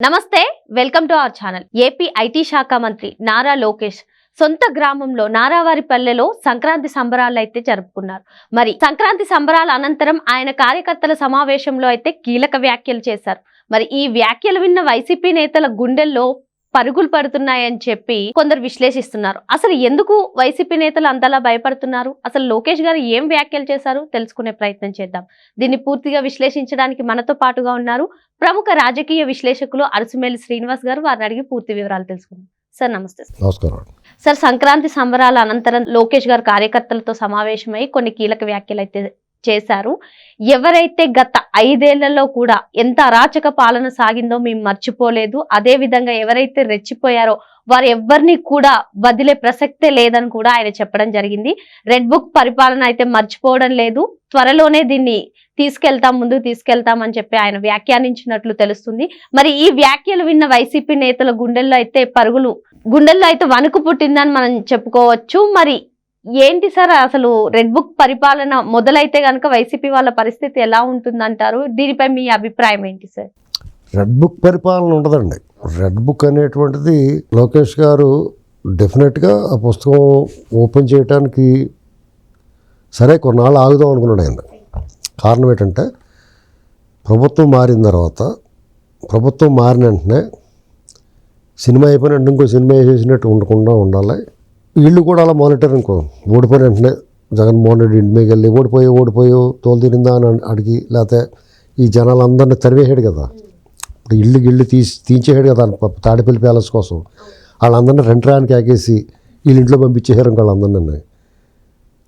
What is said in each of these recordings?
నమస్తే welcome to our channel. AP IT శాఖ మంత్రి నారా లోకేష్ సొంత గ్రామంలో నారావారిపల్లెలో సంక్రాంతి సంబరాలు అయితే జరుపుకున్నారు. మరి సంక్రాంతి సంబరాల అనంతరం ఆయన కార్యకర్తల సమావేశంలో అయితే కీలక వ్యాఖ్యలు చేశారు. మరి ఈ వ్యాఖ్యలు విన్న వైసీపీ నేతల గుండెల్లో పరుగులు పడుతున్నాయని చెప్పి కొందరు విశ్లేషిస్తున్నారు. అసలు ఎందుకు వైసీపీ నేతలు అంతలా భయపడుతున్నారు? అసలు లోకేష్ గారు ఏం వ్యాఖ్యలు చేశారు? తెలుసుకునే ప్రయత్నం చేద్దాం. దీన్ని పూర్తిగా విశ్లేషించడానికి మనతో పాటుగా ఉన్నారు ప్రముఖ రాజకీయ విశ్లేషకులు అరసుమేలి శ్రీనివాస్ గారు. వారిని అడిగి పూర్తి వివరాలు తెలుసుకుందాం. సార్ నమస్తే సార్. నమస్కారం సార్ సంక్రాంతి సంబరాల అనంతరం లోకేష్ గారు కార్యకర్తలతో సమావేశమై కొన్ని కీలక వ్యాఖ్యలు అయితే చేశారు. ఎవరైతే గత ఐదేళ్ళలో కూడా ఎంత అరాచక పాలన సాగిందో మేము మర్చిపోలేదు. అదే విధంగా ఎవరైతే రెచ్చిపోయారో వారు ఎవరిని కూడా వదిలే ప్రసక్తే లేదని కూడా ఆయన చెప్పడం జరిగింది. రెడ్ బుక్ పరిపాలన అయితే మర్చిపోవడం లేదు. త్వరలోనే దీన్ని తీసుకెళ్తాం ముందు తీసుకెళ్తాం అని చెప్పి ఆయన వ్యాఖ్యానించినట్లు తెలుస్తుంది. మరి ఈ వ్యాఖ్యలు విన్న వైసీపీ నేతల గుండెల్లో అయితే పరుగులు గుండెల్లో అయితే వణుకు పుట్టిందని మనం చెప్పుకోవచ్చు. మరి ఏంటి సార్? అసలు రెడ్ బుక్ పరిపాలన మొదలైతే కనుక వైసీపీ వాళ్ళ పరిస్థితి ఎలా ఉంటుందంటారు? దీనిపై మీ అభిప్రాయం ఏంటి సార్? రెడ్ బుక్ పరిపాలన ఉండదండి. రెడ్ బుక్ అనేటువంటిది లోకేష్ గారు డెఫినెట్గా ఆ పుస్తకం ఓపెన్ చేయడానికి సరే కొన్నాళ్ళు ఆగుదాం అనుకున్నాడు ఆయన. కారణం ఏంటంటే ప్రభుత్వం మారిన తర్వాత ప్రభుత్వం మారిన వెంటనే సినిమా అయిపోయిన ఇంకో సినిమా వేసేసినట్టు ఉండకుండా ఉండాలి. వీళ్ళు కూడా అలా మానిటర్ అనుకో. ఓడిపోయిన వెంటనే జగన్మోహన్ రెడ్డి ఇంటి మీద వెళ్ళి ఓడిపోయి ఓడిపోయో తోలు తిరిందా అని అడిగి లేకపోతే ఈ జనాలందరినీ తరివేసాడు కదా. ఇప్పుడు ఇల్లు గిళ్ళు తీసి తీయించేసాడు కదా తాడిపల్లి ప్యాలెస్ కోసం. వాళ్ళందరినీ రెంట్రానికి ఆగేసి వీళ్ళ ఇంట్లో పంపించేసారు వాళ్ళందరినీ.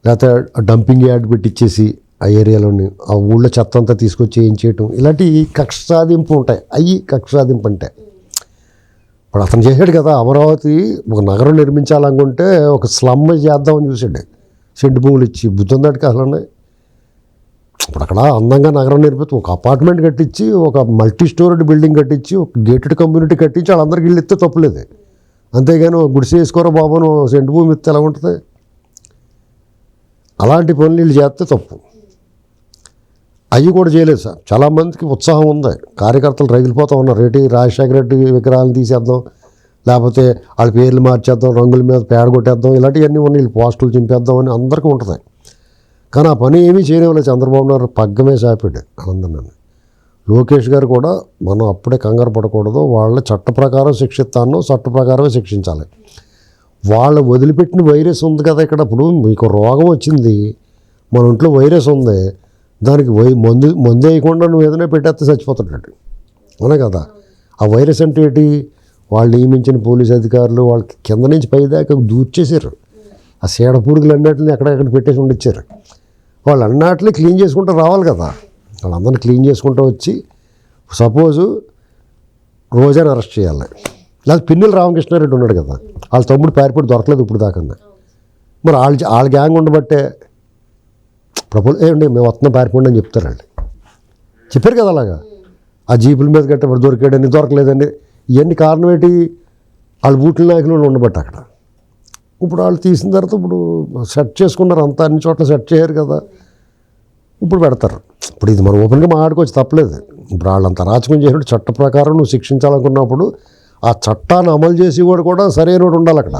లేకపోతే డంపింగ్ యార్డ్ పెట్టించేసి ఆ ఏరియాలోని ఆ ఊళ్ళో చెత్త అంతా తీసుకొచ్చి ఏం చేయటం. ఇలాంటి కక్ష సాధింపు ఉంటాయి. అవి కక్ష సాధింపు అంటే. ఇప్పుడు అతను చేశాడు కదా అమరావతి ఒక నగరం నిర్మించాలనుకుంటే ఒక స్లమ్ చేద్దామని చూసాడు సెంటు భూములు ఇచ్చి బుద్ధం దాటికి అసలు ఇప్పుడు అక్కడ అందంగా నగరం నిర్మితే ఒక అపార్ట్మెంట్ కట్టించి ఒక మల్టీ స్టోరీడ్ బిల్డింగ్ కట్టించి ఒక గేటెడ్ కమ్యూనిటీ కట్టించి వాళ్ళందరికీ ఇల్లు ఇస్తే తప్పులేదు అంతేగాని ఒక గుడిసె వేసుకోరా బాబును సెంటు భూమి ఇస్తే ఎలా ఉంటుంది? అలాంటి పనులు వీళ్ళు చేస్తే తప్పు. అవి కూడా చేయలేదు సార్. చాలామందికి ఉత్సాహం ఉంది. కార్యకర్తలు రగిలిపోతూ ఉన్నారు. రెడ్డి రాజశేఖర రెడ్డి విగ్రహాలను తీసేద్దాం లేకపోతే వాళ్ళ పేర్లు మార్చేద్దాం రంగుల మీద పేడ కొట్టేద్దాం ఇలాంటివన్నీ ఉన్నాయి. వీళ్ళు పోస్టులు చింపేద్దాం అని అందరికీ ఉంటుంది. కానీ ఆ పని ఏమీ చేయనివ్వలేదు. చంద్రబాబు నాయుడు పగ్గమే సాపాడు ఆనందనాన్ని లోకేష్ గారు కూడా మనం అప్పుడే కంగారు పడకూడదు. వాళ్ళ చట్ట ప్రకారం శిక్షిస్తాను చట్ట ప్రకారమే శిక్షించాలి. వాళ్ళు వదిలిపెట్టిన వైరస్ ఉంది కదా ఇక్కడ. ఇప్పుడు మీకు రోగం వచ్చింది. మన ఇంట్లో వైరస్ ఉంది. దానికి వై మందు మందు వేయకుండా నువ్వు ఏదైనా పెట్టేస్తే చచ్చిపోతుంటాడు అవునా కదా? ఆ వైరస్ అంటే ఏంటి? వాళ్ళు నియమించిన పోలీస్ అధికారులు వాళ్ళకి కింద నుంచి పైదాకా దూర్చేసారు ఆ సీడ పురుగులు అన్నిటిని ఎక్కడెక్కడ పెట్టేసి ఉండిచ్చారు. వాళ్ళు అన్నిటిని క్లీన్ చేసుకుంటూ రావాలి కదా. వాళ్ళందరినీ క్లీన్ చేసుకుంటూ వచ్చి సపోజు రోజాని అరెస్ట్ చేయాలి. లేదా పిన్నెల రామకృష్ణారెడ్డి ఉన్నాడు కదా. వాళ్ళ తమ్ముడు పారిపోయి దొరకలేదు ఇప్పుడు దాకా మరి వాళ్ళ వాళ్ళ గ్యాంగ్ ఉండబట్టే ప్రభు ఏమండి మేము వస్తున్నాం పారిపోండి అని చెప్తారండి. చెప్పారు కదా అలాగా? ఆ జీపుల మీద గట్ట వాడు దొరికాడని దొరకలేదండి ఇవన్నీ కారణం ఏంటి? వాళ్ళ బూట్ల నాయకులు ఉండబట్టి అక్కడ. ఇప్పుడు వాళ్ళు తీసిన తర్వాత ఇప్పుడు సెట్ చేసుకున్నారు అంతా అన్ని చోట్ల సెట్ చేయరు కదా. ఇప్పుడు పెడతారు. ఇప్పుడు ఇది మనం ఓపెన్గా మాట్లాడుకోవచ్చు తప్పలేదు. ఇప్పుడు వాళ్ళంత రాచకం చేసినట్టు చట్ట ప్రకారం నువ్వు శిక్షించాలనుకున్నప్పుడు ఆ చట్టాన్ని అమలు చేసేవాడు కూడా సరైనవాడు ఉండాలి అక్కడ.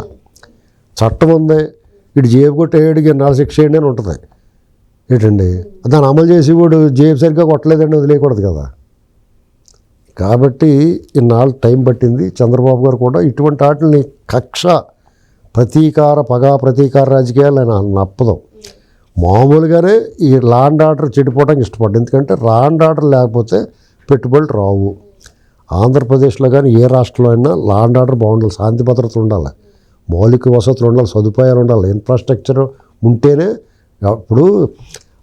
చట్టం ఉంది ఇటు జేబు కొట్టేయడికి నాలుగు శిక్ష చేయండి అని ఉంటుంది. ఏంటండి? దాన్ని అమలు చేసేవాడు జేబు సరిగ్గా కొట్టలేదండి వదిలేయకూడదు కదా. కాబట్టి ఇన్నాళ్ళు టైం పట్టింది. చంద్రబాబు గారు కూడా ఇటువంటి వాటిని కక్ష ప్రతీకార పగా ప్రతీకార రాజకీయాలు ఆయన నప్పదు. మామూలుగానే ఈ లాండ్ ఆర్డర్ చెడిపోవడానికి ఇష్టపడ్డాను ఎందుకంటే లాండ్ ఆర్డర్ లేకపోతే పెట్టుబడులు రావు. ఆంధ్రప్రదేశ్లో కానీ ఏ రాష్ట్రంలో అయినా లాండ్ ఆర్డర్ బాగుండాలి శాంతి భద్రత ఉండాలి మౌలిక వసతులు ఉండాలి సదుపాయాలు ఉండాలి ఇన్ఫ్రాస్ట్రక్చర్ ఉంటేనే ఇప్పుడు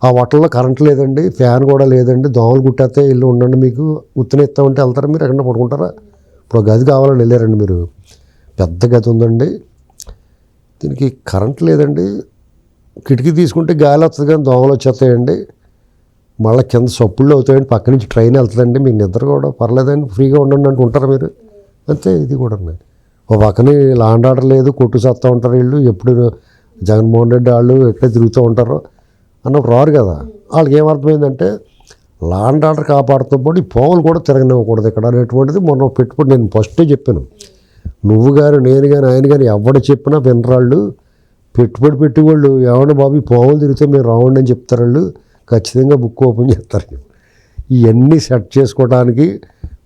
ఆ హోటల్లో కరెంట్ లేదండి ఫ్యాన్ కూడా లేదండి దోమలు కుట్టేస్తే ఇల్లు ఉండండి మీకు ఉత్తన ఇస్తామంటే వెళ్తారా మీరు? ఎక్కడ పడుకుంటారా? ఇప్పుడు గది కావాలని వెళ్ళారండి మీరు. పెద్ద గది ఉందండి. దీనికి కరెంట్ లేదండి. కిటికీ తీసుకుంటే గాలి వస్తుంది కానీ దోమలు వచ్చేస్తాయండి. మళ్ళీ కింద సప్పుళ్ళు అవుతాయండి. పక్క నుంచి ట్రైన్ వెళ్తుందండి. మీకు నిద్ర కూడా పర్లేదండి. ఫ్రీగా ఉండండి అంటే ఉంటారా మీరు? అంతే ఇది కూడా ఉన్నాయి ఓ పక్కనే లాండ్ ఆర్డర్ లేదు. కొట్టు చేస్తూ ఉంటారు వీళ్ళు. ఎప్పుడు జగన్మోహన్ రెడ్డి వాళ్ళు ఎక్కడ తిరుగుతూ ఉంటారో అన్నప్పుడు రారు కదా. వాళ్ళకి ఏమర్థమైందంటే లాండ్ ఆర్డర్ కాపాడుతూ పాటు ఈ పాములు కూడా తిరగనివ్వకూడదు ఇక్కడ అనేటువంటిది మొన్న పెట్టుబడి నేను ఫస్టే చెప్పాను. నువ్వు కానీ నేను కానీ ఆయన కానీ ఎవడు చెప్పినా వినరాళ్ళు. పెట్టుబడి పెట్టేవాళ్ళు ఏమన్నా బాబు ఈ పాములు తిరిగితే మేము రావండి అని చెప్తారు వాళ్ళు. ఖచ్చితంగా బుక్ ఓపెన్ చేస్తారు ఇవన్నీ సెట్ చేసుకోవడానికి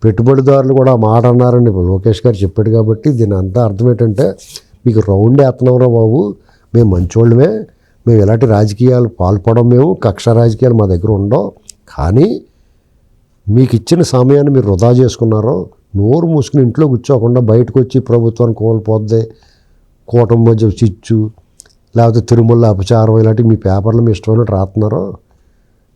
పెట్టుబడిదారులు కూడా మాట అన్నారని లోకేష్ గారు చెప్పాడు కాబట్టి దీని అంతా అర్థం ఏంటంటే మీకు రౌండ్ వేస్తున్నావురా బాబు. మేము మంచోళ్ళమే మేము ఎలాంటి రాజకీయాలు పాల్పడం మేము కక్ష రాజకీయాలు మా దగ్గర ఉండవు. కానీ మీకు ఇచ్చిన సమయాన్ని మీరు వృధా చేసుకున్నారో నోరు మూసుకుని ఇంట్లో కూర్చోకుండా బయటకు వచ్చి ప్రభుత్వాన్ని కోల్పోద్ది కూటమి మధ్య చిచ్చు లేకపోతే తిరుమల అపచారం ఇలాంటివి మీ పేపర్లో మీ ఇష్టమైనట్టు రాస్తున్నారో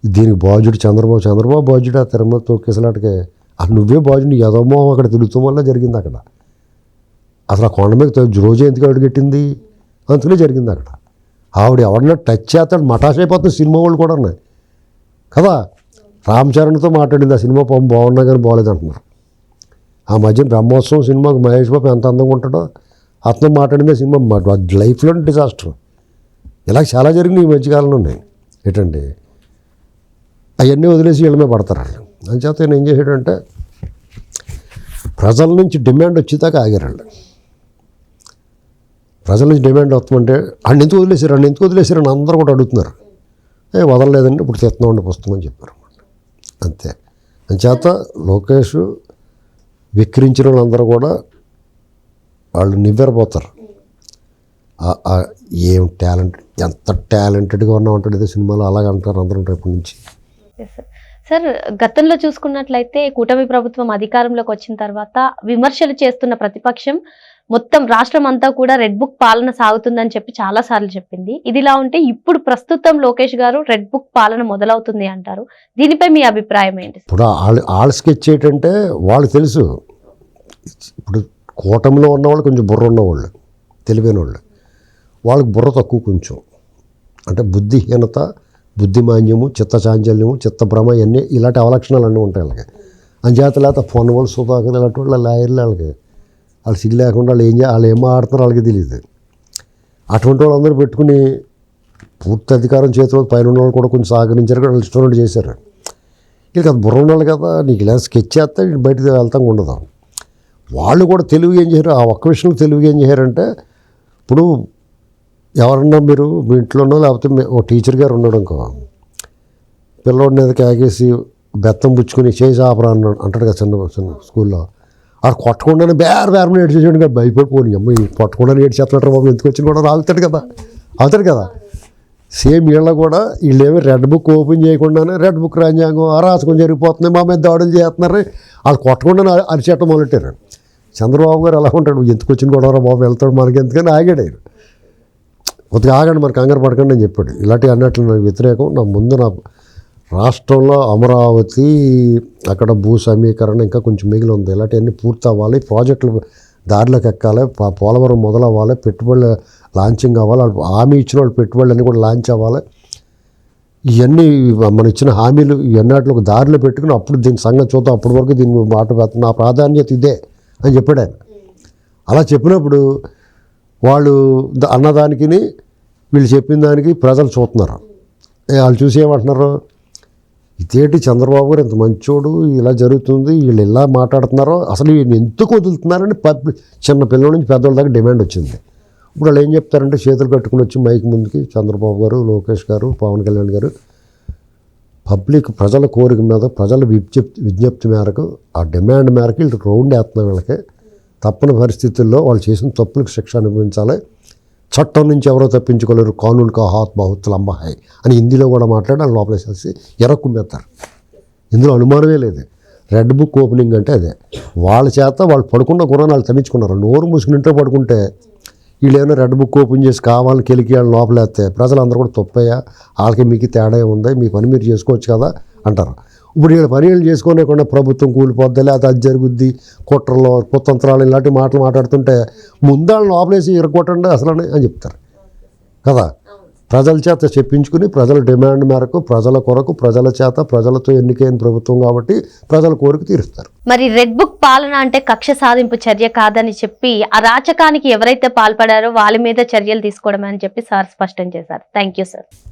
దీనికి బాధ్యుడు చంద్రబాబు చంద్రబాబు బాధ్యుడు ఆ తిరుమల తొక్కేసలాటికే ఆ నువ్వే బాధ్యుడు యదమో అక్కడ తిరుగుతాం వల్ల జరిగింది అక్కడ. అసలు ఆ కొండ మీద రోజు ఎందుకు అడుగెట్టింది అందుకనే జరిగింది అక్కడ. ఆవిడ ఎవరన్నా టచ్ చేస్తాడు మటాష్ అయిపోతుంది సినిమా వాళ్ళు కూడా ఉన్నాయి. కదా? రామ్ చరణ్తో మాట్లాడింది ఆ సినిమా పాపం బాగున్నా కానీ బాగలేదు అంటున్నారు. ఆ మధ్య బ్రహ్మోత్సవం సినిమాకి మహేష్ బాబు ఎంత అందంగా ఉంటాడో అతను మాట్లాడింది ఆ సినిమా మా- లైఫ్లో డిజాస్టర్. ఇలా చాలా జరిగినాయి ఈ మధ్యకాలంలో ఉన్నాయి. ఏంటండి అవన్నీ వదిలేసి వీళ్ళ మీద పడతారు వాళ్ళు. అంచేత నేను ఏం చేసాడంటే ప్రజల నుంచి డిమాండ్ వచ్చేదాకా ఆగారు వాళ్ళు. ప్రజల నుంచి డిమాండ్ వస్తుందంటే అన్ని ఎందుకు వదిలేసారు అన్ని ఎందుకు వదిలేసారు అని అందరూ కూడా అడుగుతున్నారు. ఏ వదలలేదండి ఇప్పుడు తెస్తున్నామండి పుస్తకం అని చెప్పారు అంతే. అంచేత లోకేష్ విక్రించిన వాళ్ళందరూ కూడా వాళ్ళు నివ్వెరపోతారు. ఏం టాలెంట్ ఎంత టాలెంటెడ్గా ఉన్నా ఉంటాడు ఏదో సినిమాలో అలాగే అంటారు అందరూ రేపటి నుంచి. సార్ గతంలో చూసుకున్నట్లయితే కూటమి ప్రభుత్వం అధికారంలోకి వచ్చిన తర్వాత విమర్శలు చేస్తున్న ప్రతిపక్షం మొత్తం రాష్ట్రం అంతా కూడా రెడ్ బుక్ పాలన సాగుతుందని చెప్పి చాలా సార్లు చెప్పింది. ఇదిలా ఉంటే ఇప్పుడు ప్రస్తుతం లోకేష్ గారు రెడ్ బుక్ పాలన మొదలవుతుంది అంటారు. దీనిపై మీ అభిప్రాయం ఏంటి? ఇప్పుడు వాళ్ళ స్కెచ్ ఏంటంటే వాళ్ళు తెలుసు. ఇప్పుడు కూటమిలో ఉన్నవాళ్ళు కొంచెం బుర్ర ఉన్నవాళ్ళు తెలివైన వాళ్ళు వాళ్ళకి బుర్ర తక్కువ కొంచెం. అంటే బుద్ధిహీనత బుద్ధిమాన్యము చిత్తచాంచల్యము చిత్తభ్రమ ఇవన్నీ ఇలాంటి అవలక్షణాలు అన్నీ ఉంటాయి వాళ్ళకి. అంచేత లేకపోతే ఫోన్ వాళ్ళు సుధాకర్ ఇలాంటి వాళ్ళ లాయర్లు వాళ్ళకి వాళ్ళు సిగ్గు లేకుండా వాళ్ళు ఏం వాళ్ళు ఏం ఆడుతున్నారో వాళ్ళకి తెలియదు అటువంటి వాళ్ళందరూ పెట్టుకుని పూర్తి అధికారం చేతిలో పైన వాళ్ళు కూడా కొంచెం సహకరించారు వాళ్ళు ఇష్టం చేశారు. వీళ్ళకి అది బుర్ర ఉండాలి కదా నీకు ఇలా స్కెచ్ చేస్తే బయటకు వెళ్తాం ఉండదు. వాళ్ళు కూడా తెలివిగా ఏం చేయరు ఆ ఒక్క విషయంలో తెలివిగా ఏం చేశారంటే ఇప్పుడు ఎవరన్నా మీరు మీ ఇంట్లోనో లేకపోతే ఓ టీచర్ గారు ఉన్నాడు అనుకో పిల్లోడిని మీద కేకేసి బెత్తం పుచ్చుకొని చేసి ఆపరా అన్నాడు. అంటాడు కదా చిన్న చిన్న స్కూల్లో. ఆడు కొట్టకుండానే బేర బేరమని ఏడ్చేసాడు కదా భయపడిపోని. అమ్మ ఈ కొట్టకుండానే ఏడ్చేస్తున్నాడు బాబు ఎందుకు వచ్చిన కూడా రాలుతాడు కదా. అవుతాడు కదా. సేమ్ వీళ్ళ కూడా వీళ్ళేమి రెడ్ బుక్ ఓపెన్ చేయకుండానే రెడ్ బుక్ రాజ్యాంగం అరాచకం జరిగిపోతుంది మా మీద దాడులు చేస్తున్నారు. వాళ్ళు కొట్టకుండానే అరిచేయటం మొదలెట్టారు చంద్రబాబు గారు ఎలా ఉంటాడు ఎందుకు వచ్చిన గొడవరా బాబు వెళ్తాడు మనకి ఎందుకని ఆగాడు ఆయన కొద్దిగా ఆగండి మరి కంగారు పడకండి అని చెప్పాడు. ఇలాంటివి అన్నట్లు నాకు వ్యతిరేకం. నా ముందు నాకు రాష్ట్రంలో అమరావతి అక్కడ భూ సమీకరణ ఇంకా కొంచెం మిగిలి ఉంది. ఇలాంటివన్నీ పూర్తి అవ్వాలి ప్రాజెక్టులు దారిలోకి ఎక్కాలి. పోలవరం మొదలవ్వాలి. పెట్టుబడులు లాంచింగ్ అవ్వాలి. హామీ ఇచ్చిన వాళ్ళు పెట్టుబడులు అన్నీ కూడా లాంచ్ అవ్వాలి. ఇవన్నీ మనం ఇచ్చిన హామీలు ఇవన్నీ ఒక దారిలో పెట్టుకుని అప్పుడు దీని సంగతి చూద్దాం. అప్పటి వరకు దీన్ని మాట పెడతాం. నా ప్రాధాన్యత ఇదే అని చెప్పాడు ఆయన. అలా చెప్పినప్పుడు వాళ్ళు అన్నదానికి వీళ్ళు చెప్పిన దానికి ప్రజలు చూస్తున్నారు. వాళ్ళు చూసి ఏమంటున్నారు? ఇదేంటి చంద్రబాబు గారు ఇంత మంచోడు? ఇలా జరుగుతుంది. వీళ్ళు ఇలా మాట్లాడుతున్నారో అసలు వీళ్ళు ఎందుకు వదులుతున్నారని పబ్ చిన్న పిల్లల నుంచి పెద్దవాళ్ళ దాకా డిమాండ్ వచ్చింది. ఇప్పుడు వాళ్ళు ఏం చెప్తారంటే చేతులు కట్టుకుని వచ్చి మైక్ ముందుకి చంద్రబాబు గారు లోకేష్ గారు పవన్ కళ్యాణ్ గారు పబ్లిక్ ప్రజల కోరిక మీద ప్రజల విజ్ఞప్తి విజ్ఞప్తి మేరకు ఆ డిమాండ్ మేరకు వీళ్ళు రౌండ్ వేస్తున్న వీళ్ళకి తప్పని పరిస్థితుల్లో వాళ్ళు చేసిన తప్పులకు శిక్ష అనుభవించాలి. చట్టం నుంచి ఎవరో తప్పించుకోలేరు. కానూన్ కా హాత్ బహుత్ హై అని హిందీలో కూడా మాట్లాడి వాళ్ళు చేసి ఎరక్కుమ్మేస్తారు ఇందులో అనుమానమే లేదు. రెడ్ బుక్ ఓపెనింగ్ అంటే అదే. వాళ్ళ చేత వాళ్ళు పడుకున్న కూడా వాళ్ళు తగ్గించుకున్నారు నోరు మూసుకుని ఇంట్లో పడుకుంటే వీళ్ళు ఏమైనా రెడ్ బుక్ ఓపెన్ చేసి కావాలని కెలికి వాళ్ళు లోపలేస్తే ప్రజలందరూ కూడా తప్పయ్యా. వాళ్ళకి మీకు తేడా ఉందా మీ పని మీరు చేసుకోవచ్చు కదా అంటారు. ఇప్పుడు వీళ్ళ పని వీళ్ళు చేసుకోలేకుండా ప్రభుత్వం కూలిపోద్ది లేకపోతే అది జరుగుద్ది. కుట్రలో కుతంత్రాలు ఇలాంటి మాటలు మాట్లాడుతుంటే ముందు లోపలేసి ఇరగొట్టండి అసలు అని చెప్తారు. కదా? ప్రజల చేత చెప్పించుకుని ప్రజల డిమాండ్ మేరకు ప్రజల కొరకు ప్రజల చేత ప్రజలతో ఎన్నికైన ప్రభుత్వం కాబట్టి ప్రజల కోరిక తీరుస్తారు. మరి రెడ్ బుక్ పాలన అంటే కక్ష సాధింపు చర్య కాదని చెప్పి అరాచకానికి ఎవరైతే పాల్పడారో వాళ్ళ మీద చర్యలు తీసుకోవడం అని చెప్పి సార్ స్పష్టం చేశారు. Thank you sir.